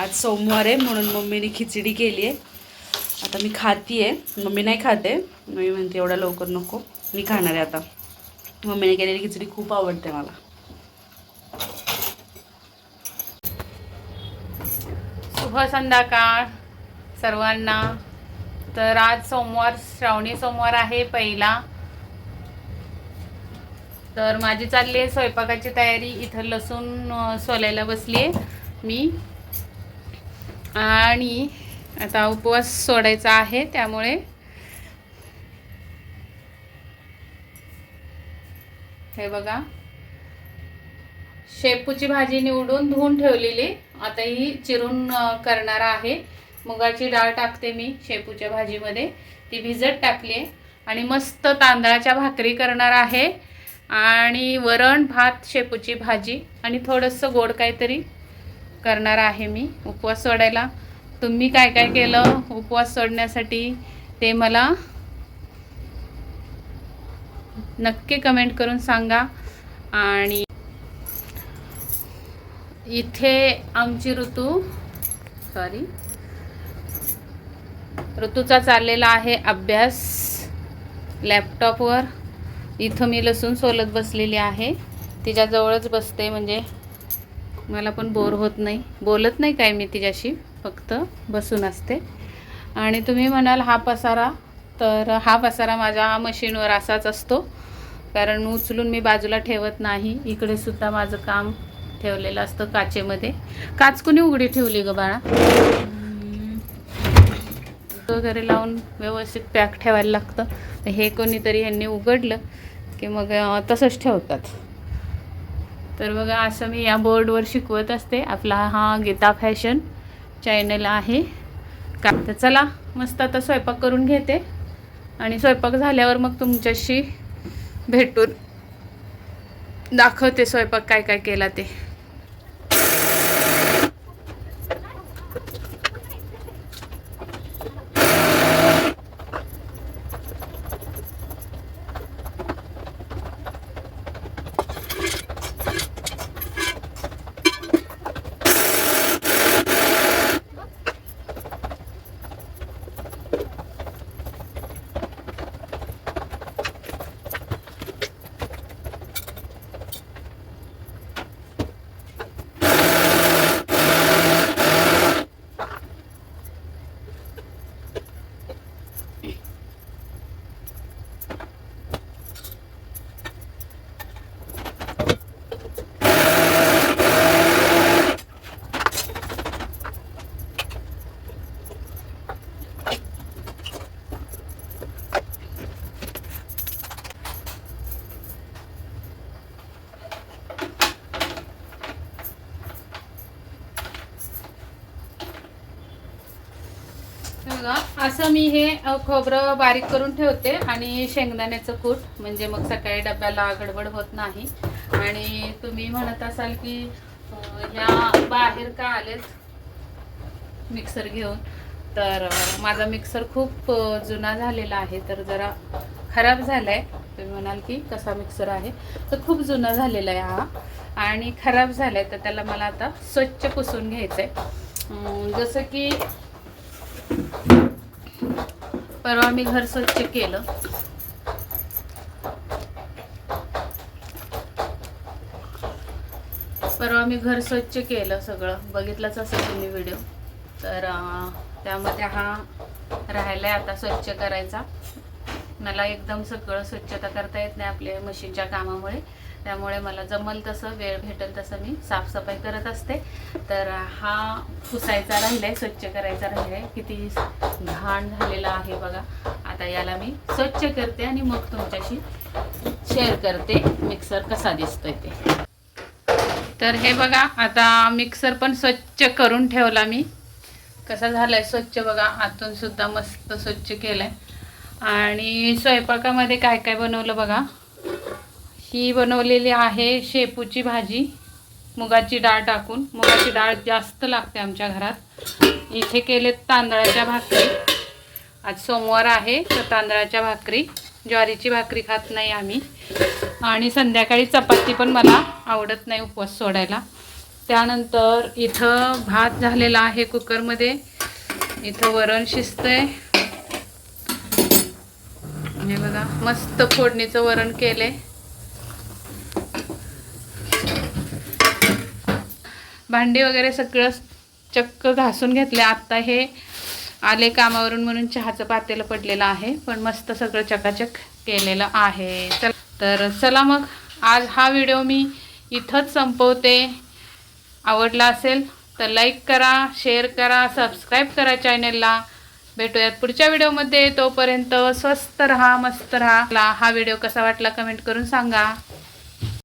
आज सोमवार आहे म्हणून मम्मीने खिचडी केली आहे. आता मी खाती आहे मम्मी नाही खाते. मी म्हणते एवढ्या लवकर नको. मी खाणार आहे आता. मम्मीने केलेली खिचडी खूप आवडते मला. शुभ संध्याकाळ सर्वांना. तर आज सोमवार श्रावणी सोमवार आहे पहिला. तर माझी चालली आहे स्वयंपाकाची तयारी. इथं लसूण सोलायला बसली आहे मी. आणि आता उपवास सोडायचा आहे त्यामुळे हे बघा. शेपूची भाजी निवडून धुवून ठेवलेली आता ही चिरून करणार आहे. मुगाची डाळ टाकते मी शेपूच्या भाजीमध्ये. ती भिजत टाकली आहे. आणि मस्त तांदळाच्या भाकरी करणार आहे. आणि वरण भात शेपूची भाजी आणि थोडंसं गोड काहीतरी करणार आहे मी उपवास सोडायला. तुम्ही काय काय केलं उपवास सोडण्यासाठी ते मला नक्की कमेंट करून सांगा. आणि इथे आमची ऋतू सॉरी ऋतूचा चाललेला आहे अभ्यास लॅपटॉपवर इथं मी लसूण सोलत बसलेली आहे. तिच्याजवळच बसते म्हणजे मला पण बोर होत नाही. बोलत नाही काय मी तिच्याशी फक्त बसून असते. आणि तुम्ही म्हणाल हा पसारा तर हा पसारा माझ्या मशीनवर असाच असतो. कारण उचलून मी बाजूला ठेवत नाही. इकडे सुद्धा माझं काम ठेवलेलं असतं काचेमध्ये. काच कुणी उघडी ठेवली ग बाळा? वगैरे लावून व्यवस्थित पॅक ठेवायला लागतं. तर हे कोणीतरी ह्यांनी उघडलं की मग तसंच ठेवतात. तर बघा असं मी या बोर्डवर शिकवत असते. आपला हा गीता फॅशन चॅनल आहे. का तर चला मस्त आता स्वयंपाक करून घेते. आणि स्वयंपाक झाल्यावर मग तुमच्याशी भेटून दाखवते स्वयंपाक काय काय केला ते. बघा असं मी हे खोबरं बारीक करून ठेवते आणि शेंगदाण्याचं कूट. म्हणजे मग सकाळी डब्याला गडबड होत नाही. आणि तुम्ही म्हणत असाल की ह्या बाहेर का आलेत? मिक्सर घेऊन. तर माझा मिक्सर खूप जुना झालेला आहे. तर जरा खराब झाला आहे तुम्ही म्हणाल की कसा मिक्सर आहे? तर खूप जुना झालेला आहे हा. आणि खराब झाला आहे तर त्याला मला आता स्वच्छ पुसून घ्यायचं आहे जसं की परवा मी घर स्वच्छ केलं. परवा मी घर स्वच्छ केलं सगळं. बघितलंच असेल तुम्ही व्हिडिओ तर त्यामध्ये हा राहिलाय आता स्वच्छ करायचा. मला एकदम सगळं स्वच्छता करता येत नाही आपल्या मशीनच्या कामामुळे. त्यामुळे मला जमल तसं वेळ भेटेल तसं मी साफसफाई करत असते. तर हा पुसायचा राहिलाय स्वच्छ करायचा राहिलाय. किती घाण झालेला आहे बघा. आता याला मी स्वच्छ करते आणि मग तुमच्याशी शेअर करते. मिक्सर कसा दिसतोय ते. तर हे बघा आता मिक्सर पण स्वच्छ करून ठेवला मी. कसा झालाय स्वच्छ बघा आतून सुद्धा मस्त स्वच्छ केलाय. आणि स्वयंपाकामध्ये काय काय बनवलं बघा? ही बनवलेली आहे शेपूची भाजी. मुगाची डाळ टाकून. मुगाची डाळ जास्त लागते आमच्या घरात. इथे केलेत तांदळाच्या भाकरी. आज सोमवार आहे तर तांदळाच्या भाकरी. ज्वारीची भाकरी खात नाही आम्ही. आणि संध्याकाळी चपाती पण मला आवडत नाही उपवास सोडायला. त्यानंतर इथं भात झालेला आहे कुकरमध्ये. इथं वरण शिजतंय. हे बघा मस्त फोडणीचं वरण केलंय. भांडी वगैरे सगळं चक्क घासून घेतले. आत्ता हे आले कामावरून म्हणून चहाचं पातेलं पडलेलं आहे. पण मस्त सगळं चकाचक केलेलं आहे. चल तर चला मग. आज हा व्हिडिओ मी इथंच संपवते. आवडला असेल तर लाईक करा शेअर करा सबस्क्राईब करा चॅनेलला भेटूयात पुढच्या व्हिडिओमध्ये. तोपर्यंत स्वस्त रहा मस्त राहा. हा व्हिडिओ कसा वाटला कमेंट करून सांगा.